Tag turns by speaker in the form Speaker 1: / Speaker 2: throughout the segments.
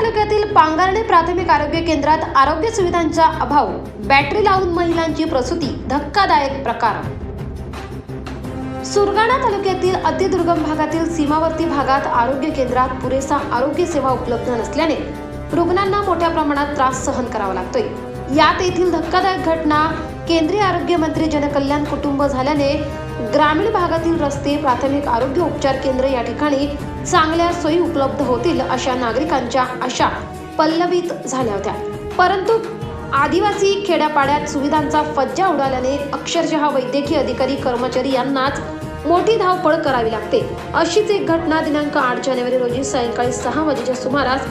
Speaker 1: पांगारणे प्राथमिक आरोग्य केंद्रात आरोग्य सुविधांचा अभाव बॅटरी लावून महिलांची प्रसूती धक्कादायक प्रकार. सुरगाणा तालुक्यातील अतिदुर्गम भागातील सीमावर्ती भागात आरोग्य केंद्रात पुरेसा आरोग्य सेवा उपलब्ध नसल्याने रुग्णांना मोठ्या प्रमाणात त्रास सहन करावा लागतोय. यात येथील धक्कादायक घटना केंद्रीय आरोग्य मंत्री जनकल्याण कुटुंब झाल्याने ग्रामीण भागातील रस्ते प्राथमिक आरोग्य उपचार केंद्र या ठिकाणी चांगल्या सोयी उपलब्ध होतील अशा नागरिकांच्या आशा पल्लवित झाल्या होत्या. परंतु आदिवासी खेड्यापाड्यात सुविधांचा फज्जा उडाल्याने अक्षरशः वैद्यकीय अधिकारी कर्मचारी यांनाच मोठी धावपळ करावी लागते. अशीच एक घटना दिनांक आठ जानेवारी रोजी सायंकाळी सहा वाजेच्या सुमारास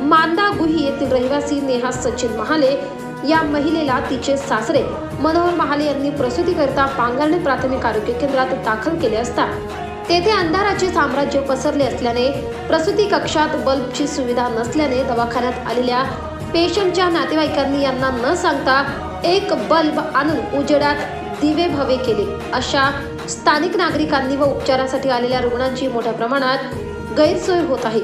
Speaker 1: मांदा गुही येथील रहिवासी नेहा सचिन महाले या महिलेला तिचे सासरे मनोहर महाले यांनी प्रसूतीकरिता पांगरणे प्राथमिक आरोग्य केंद्रात दाखल केले असता तेथे अंधाराचे साम्राज्य पसरले असल्याने प्रसूती कक्षात बल्बची सुविधा नसल्याने दवाखान्यात आलेल्या पेशंटच्या नातेवाईकांनी यांना न सांगता एक बल्ब आणून उजेडात दिवे भवे केले. अशा स्थानिक नागरिकांनी व उपचारासाठी आलेल्या रुग्णांची मोठ्या प्रमाणात गैरसोय होत आहे.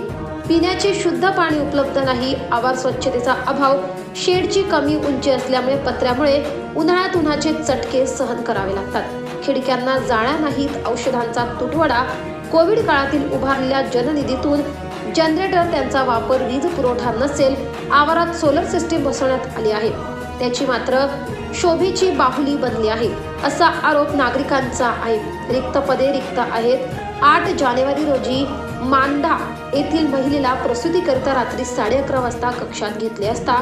Speaker 1: पिण्याचे शुद्ध पाणी उपलब्ध नाही आवार स्वच्छतेचा अभाव शेडची कमी उंची असल्यामुळे पत्र्यामुळे उन्हाळ्यात उन्हाचे चटके सहन करावे लागतात. खिडक्यांना जाळ्या नाहीत. औषधांचा तुटवडा कोविड काळातील उभारलेल्या जननिधीतून जनरेटर त्यांचा वापर वीज पुरवठा नसेल आवारात सोलर सिस्टीम बसवण्यात आली आहे. त्याची मात्र शोभेची बाहुली बनली आहे असा आरोप नागरिकांचा आहे. रिक्त पदे रिक्त आहेत. आठ जानेवारी रोजी मांडा येथील महिलेला प्रसूतीकरिता रात्री साडे अकरा वाजता कक्षात घेतले असता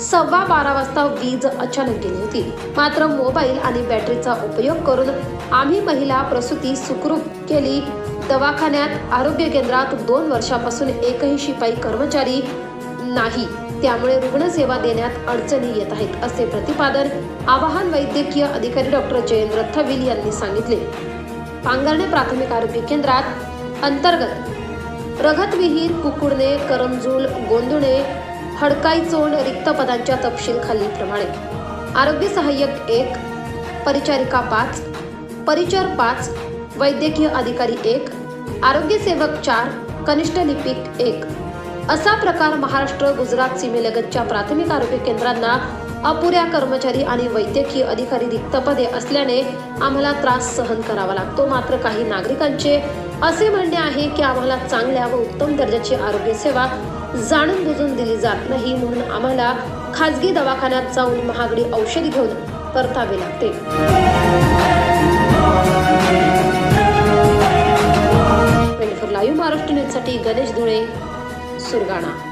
Speaker 1: सव्वा बारा वाजता वीज अचानक गेली होती. मात्र मोबाईल आणि बॅटरीचा उपयोग करून आम्ही महिला प्रसूती सुखरूप केली. दवाखान्यात आरोग्य केंद्रात दोन वर्षापासून एकही शिपाई कर्मचारी नाही. त्यामुळे रुग्णसेवा देण्यात अडचणी येत आहेत असे प्रतिपादन आवाहन वैद्यकीय अधिकारी डॉक्टर जयेंद्र थविल यांनी सांगितले. पांगरणे प्राथमिक आरोग्य केंद्रात अंतर्गत रगत विहीर कुकुडणे करंजूल गोंदुणे हडकाई चोंड रिक्त पदांच्या तपशील खालीलप्रमाणे आरोग्य सहाय्यक एक परिचारिका पाच परिचर पाच वैद्यकीय अधिकारी एक आरोग्य सेवक चार कनिष्ठ लिपिक एक. असा प्रकार महाराष्ट्र गुजरात सीमेलगतच्या प्राथमिक आरोग्य केंद्रांना अपुऱ्या कर्मचारी आणि वैद्यकीय अधिकारी रिक्त पदे असल्याने आम्हाला त्रास सहन करावा लागतो. मात्र काही नागरिकांचे असे म्हणणे आहे की आम्हाला चांगल्या व उत्तम दर्जाची आरोग्य सेवा जाणून बुजून दिली जात नाही म्हणून आम्हाला खाजगी दवाखान्यात जाऊन महागडी औषध घेऊन परतावे लागते ट्वेंटी फोर लाईव्ह महाराष्ट्र न्यूजसाठी गणेश धुळे सुरगाणा.